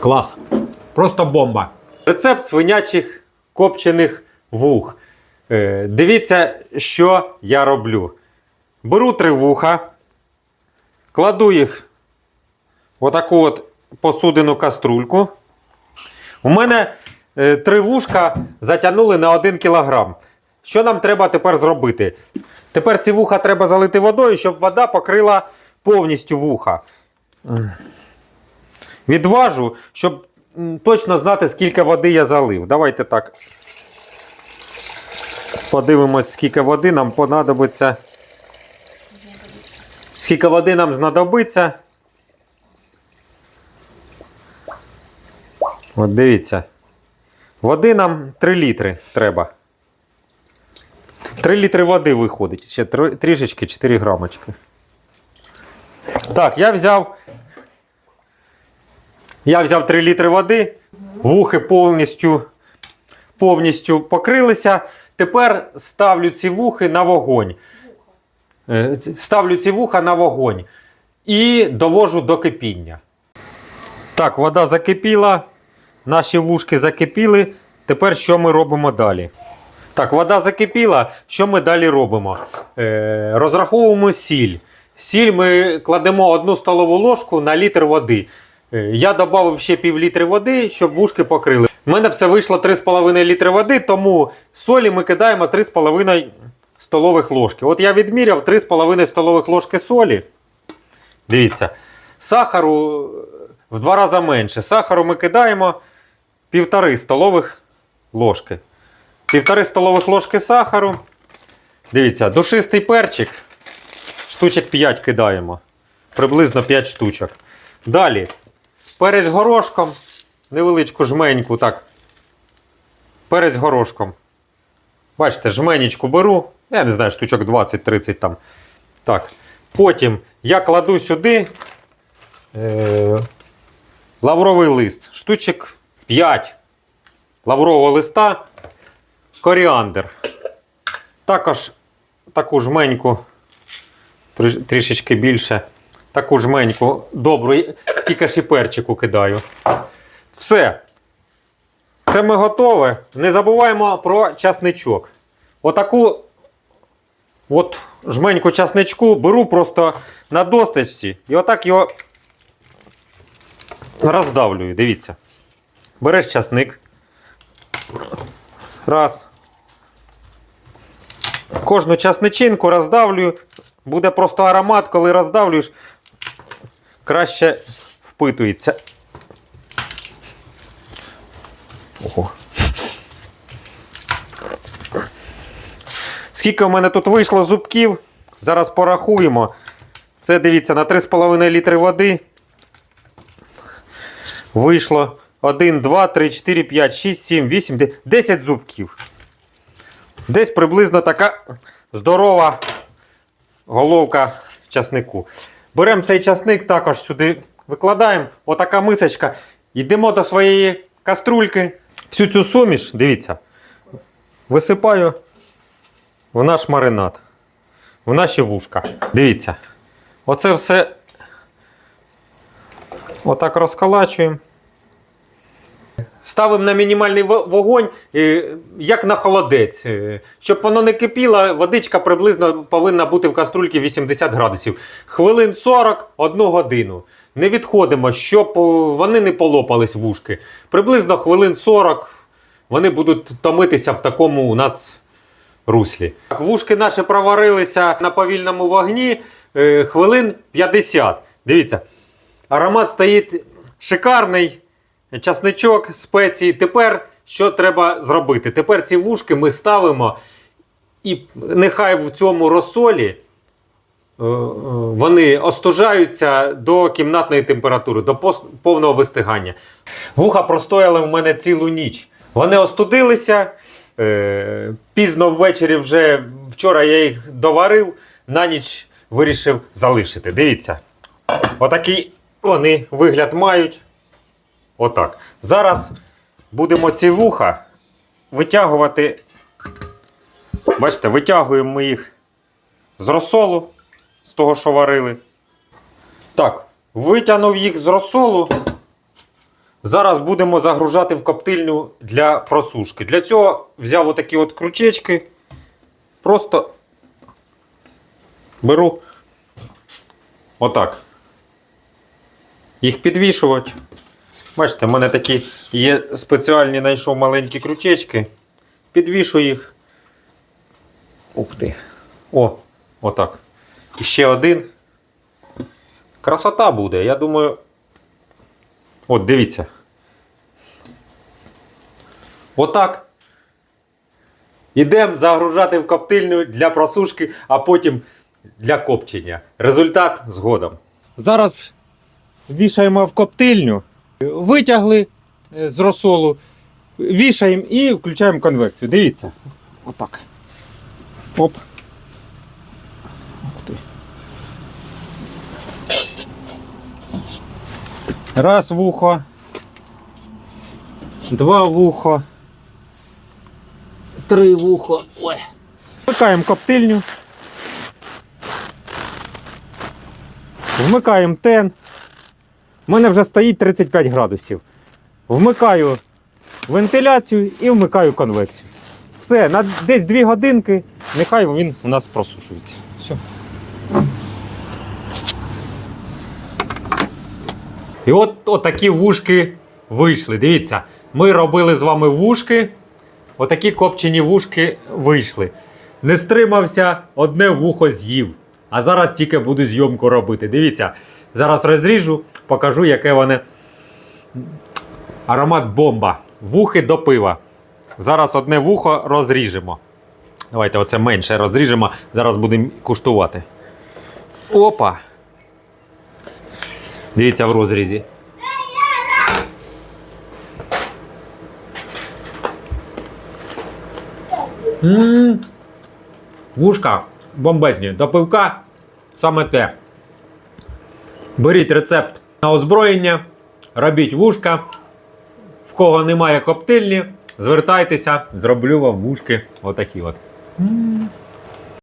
Клас. Просто бомба. Рецепт свинячих копчених вух. Е, дивіться, що я роблю. Беру три вуха, кладу їх в отаку от посудину каструльку. У мене е, три вушка затягнули на 1 кілограм. Що нам треба тепер зробити? Тепер ці вуха треба залити водою, щоб вода покрила повністю вуха. Відважу, щоб точно знати, скільки води я залив. Давайте так. Подивимось, скільки води нам понадобиться. Скільки води нам знадобиться. От дивіться. Води нам 3 літри треба. 3 літри води виходить. Ще трішечки 4 грамочки. Так, я взяв. Я взяв 3 літри води. Вухи повністю, повністю покрилися. Тепер ставлю ці вухи на вогонь. Е, Ставлю ці вуха на вогонь і довожу до кипіння. Так, вода закипіла. Наші вушки закипіли. Тепер що ми робимо далі? Так, вода закипіла. Що ми далі робимо? Е, розраховуємо сіль. Сіль ми кладемо одну столову ложку на літр води. Е, я додав ще пів літри води, щоб вушки покрили. У мене все вийшло 3,5 літри води, тому солі ми кидаємо 3,5 столових ложки. От я відміряв 3,5 столових ложки солі. Дивіться, сахару в два рази менше. Сахару ми кидаємо півтори столових ложки. Півтори столових ложки сахару. Дивіться, душистий перчик. Штучок 5 кидаємо. Приблизно 5 штучок. Далі. Перець горошком. Невеличку жменьку, так. Перець горошком. Бачите, жменечку беру. Я не знаю, штучок 20-30 там. Так. Потім я кладу сюди е, лавровий лист. Штучок 5 лаврового листа. Коріандр. Також таку жменьку, трішечки більше. Таку жменьку добру, скільки ж перчику кидаю. Все. Це ми готові. Не забуваємо про часничок. Отаку от жменьку часничку беру просто на досточці і отак його роздавлюю. Дивіться. Береш часник. Раз. Кожну часничинку роздавлюю. Буде просто аромат, коли роздавлюєш, краще впитується. Ого. Скільки в мене тут вийшло зубків? Зараз порахуємо. Це дивіться на 3,5 літри води. Вийшло 1, 2, 3, 4, 5, 6, 7, 8, 9, 10 зубків. Десь приблизно така здорова головка часнику. Беремо цей часник, також сюди викладаємо. Отака мисочка. Йдемо до своєї каструльки. Всю цю суміш, дивіться, висипаю в наш маринад, в наші вушка. Дивіться. Оце все отак розколачуємо. Ставимо на мінімальний вогонь, як на холодець. Е, Щоб воно не кипіло, водичка приблизно повинна бути в каструльці 80 градусів. Хвилин 40 одну годину. Не відходимо, щоб е, вони не полопались вушки. Приблизно хвилин 40 вони будуть томитися в такому у нас руслі. Так, вушки наші проварилися на повільному вогні е, хвилин 50. Дивіться, аромат стоїть шикарний часничок, спеції. Тепер що треба зробити? Тепер ці вушки ми ставимо, і нехай в цьому розсолі е, е, вони остужаються до кімнатної температури, до повного вистигання. Вуха простояли у мене цілу ніч. Вони остудилися. Е, пізно ввечері вже вчора я їх доварив, на ніч вирішив залишити. Дивіться. Отакий вони вигляд мають. Отак. Зараз будемо ці вуха витягувати. Бачите, витягуємо ми їх з розсолу, з того, що варили. Так, Витягнув їх з розсолу. Зараз будемо загружати в коптильню для просушки. Для цього взяв отакі от крючечки. Просто беру отак. Їх підвішувати. Бачите, в мене такі є спеціальні знайшов маленькі крючечки. Підвішу їх. Ух ти. О, отак. І ще один. Красота буде, я думаю. От, дивіться. Отак. Ідемо загружати в коптильню для просушки, а потім для копчення. Результат згодом. Зараз вішаємо в коптильню, витягли е, з розсолу, вішаємо і включаємо конвекцію. Дивіться. Отак. Оп. Раз вухо. Два вухо. Три вухо. Ой. Вмикаємо коптильню. Вмикаємо тен. У мене вже стоїть 35 градусів. Вмикаю вентиляцію і вмикаю конвекцію. Все, на десь 2 годинки, нехай він у нас просушується. Все. І от, от такі вушки вийшли. Дивіться, ми робили з вами вушки. Отакі копчені вушки вийшли. Не стримався, одне вухо з'їв. А зараз тільки буду зйомку робити. Дивіться, зараз розріжу, покажу, яке вони. Аромат бомба. Вухи до пива. Зараз одне вухо розріжемо. Давайте оце менше розріжемо. Зараз будемо куштувати. Опа! Дивіться в розрізі. Ммм. Вушка бомбезні. До пивка саме те. Беріть рецепт на озброєння, робіть вушка. В кого немає коптильні, звертайтеся, зроблю вам вушки отакі от.